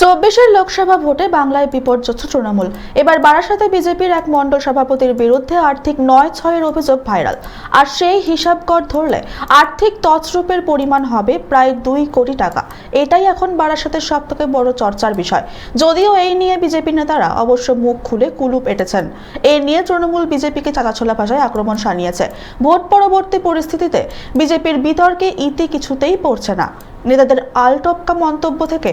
চব্বিশের লোকসভা ভোটে বাংলায় বিপর্যস্ত তৃণমূল। এবার বারাসাতে বিজেপির এক মণ্ডল সভাপতির বিরুদ্ধে আর্থিক নয় ছয়ের অভিযোগ ভাইরাল। আর সেই হিসাব কর ধরলে আর্থিক তছরূপের পরিমাণ হবে প্রায় দুই কোটি টাকা। এটাই এখন বারাসাতের সব থেকে বড় চর্চার বিষয়। যদিও এই নিয়ে বিজেপি নেতারা অবশ্য মুখ খুলে কুলুপ এঁটেছেন। এই নিয়ে তৃণমূল বিজেপিকে চাঁচাছোলা ভাষায় আক্রমণ সানিয়েছে ভোট পরবর্তী পরিস্থিতিতে বিজেপির বিতর্কে ইতি কিছুতেই পড়ছে না। নেতাদের আলটপকা মন্তব্য থেকে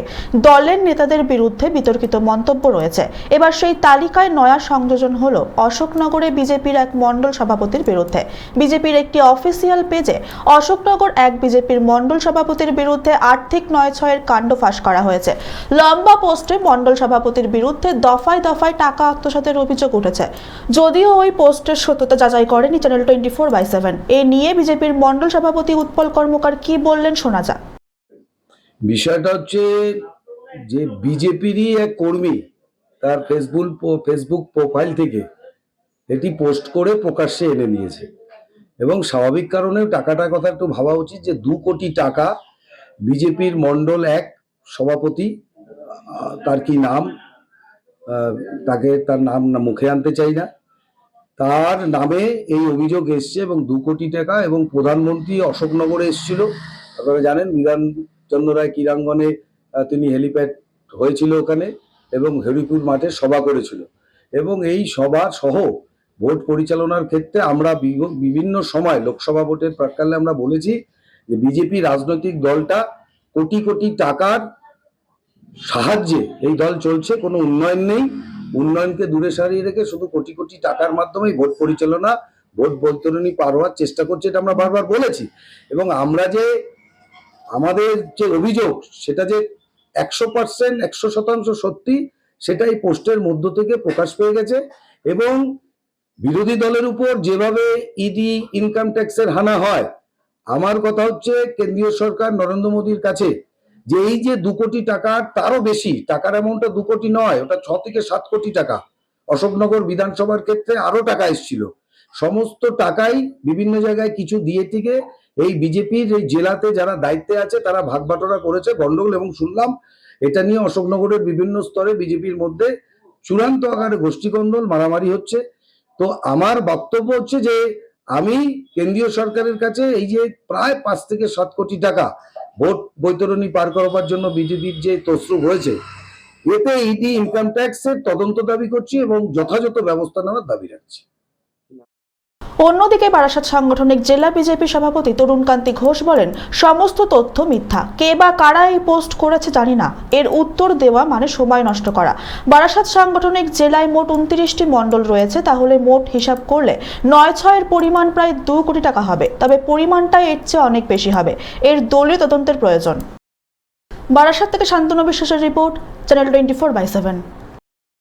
দলের নেতাদের বিরুদ্ধে বিতর্কিত মন্তব্য রয়েছে। এবার সেই তালিকায় নয়া সংযোজন হলো অশোকনগরে বিজেপির এক মণ্ডল সভাপতির বিরুদ্ধে। বিজেপির একটি অফিসিয়াল পেজে অশোকনগর এক বিজেপির মণ্ডল সভাপতির বিরুদ্ধে আর্থিক নয় ছয়ের কাণ্ড ফাঁস করা হয়েছে। লম্বা পোস্টে মণ্ডল সভাপতির বিরুদ্ধে দফায় দফায় টাকা আত্মসাতের অভিযোগ উঠেছে। যদিও ওই পোস্টের সত্যতা যাচাই করেনি channel twenty four by seven এ নিয়ে বিজেপির মণ্ডল সভাপতি উৎপল কর্মকার কি বললেন শোনা যাক। বিষয়টা হচ্ছে যে বিজেপিরই এক কর্মী তার ফেসবুক ফেসবুক প্রোফাইল থেকে এটি পোস্ট করে প্রকাশ্যে এনে নিয়েছে এবং স্বাভাবিক কারণে টাকাটার কথা একটু ভাবা উচিত যে দু কোটি টাকা বিজেপির মণ্ডল এক সভাপতি, তার কি নাম তাকে তার নাম মুখে আনতে চাই না। তার নামে এই অভিযোগ এসছে এবং দু কোটি টাকা এবং প্রধানমন্ত্রী অশোকনগরে এসেছিল। আপনারা জানেন বিধান চন্দ্র রায় ক্রীড়াঙ্গনে তিনি হেলিপ্যাড হয়েছিল ওখানে এবং হরিপুর মাঠে সভা করেছিল। এবং এই সভা সহ ভোট পরিচালনার ক্ষেত্রে আমরা বিভ- বিভিন্ন সময় লোকসভা ভোটের প্রাককালে আমরা বলেছি যে বিজেপি রাজনৈতিক দলটা কোটি কোটি টাকার সাহায্যে এই দল চলছে, কোনো উন্নয়ন নেই। উন্নয়নকে দূরে সারিয়ে রেখে শুধু কোটি কোটি টাকার মাধ্যমেই ভোট পরিচালনা, ভোট বৈতরণী পার হওয়ার চেষ্টা করছে, এটা আমরা বারবার বলেছি। এবং আমরা যে আমাদের যে অভিযোগ, সেটা যে একশো পার্সেন্ট একশো শতাংশ সত্যি, সেটা এই পোস্টের মধ্য থেকে প্রকাশ পেয়ে গেছে এবং বিরোধী দলের উপর যেভাবে ইডি ইনকাম ট্যাক্সের হানা হয়, আমার কথা হচ্ছে কেন্দ্রীয় সরকার নরেন্দ্র মোদীর কাছে যে এই যে দু কোটি টাকার তারও বেশি, টাকার অ্যামাউন্টটা দু কোটি নয়, ওটা ছ থেকে সাত কোটি টাকা। অশোকনগর বিধানসভার ক্ষেত্রে আরও টাকা এসেছিল। সমস্ত টাকাই বিভিন্ন জায়গায় কিছু দিয়ে থেকে এই বিজেপির এই জেলাতে যারা দায়িত্বে আছে, তারা ভাগ বাটোয়ারা করেছে, গন্ডগোল এবং শুনলাম এটা নিয়ে অশোকনগরের বিভিন্ন স্তরে বিজেপির মধ্যে চূড়ান্ত আকারে গোষ্ঠীকন্দল মারামারি হচ্ছে। তো আমার বক্তব্য হচ্ছে যে, আমি কেন্দ্রীয় সরকারের কাছে এই যে প্রায় পাঁচ থেকে সাত কোটি টাকা ভোট বৈতরণী পার করবার জন্য বিজেপির যে তসরুপ হয়েছে, এতে ইডি ইনকাম ট্যাক্সের তদন্ত দাবি করছি এবং যথাযথ ব্যবস্থা নেওয়ার দাবি রাখছি। অন্যদিকে বারাসাত সাংগঠনিক জেলা বিজেপি সভাপতি তরুণকান্তি ঘোষ বলেন, সমস্ত তথ্য মিথ্যা। কে বা কারা এই পোস্ট করেছে জানি না। এর উত্তর দেওয়া মানে সময় নষ্ট করা। বারাসাত সাংগঠনিক জেলায় মোট উনত্রিশটি মণ্ডল রয়েছে, তাহলে মোট হিসাব করলে নয় ছয়ের পরিমাণ প্রায় দু কোটি টাকা হবে। তবে পরিমাণটা এর চেয়ে অনেক বেশি হবে। এর দলীয় তদন্তের প্রয়োজন। বারাসাত থেকে শান্তনু বিশ্বাসের report, channel twenty four by seven.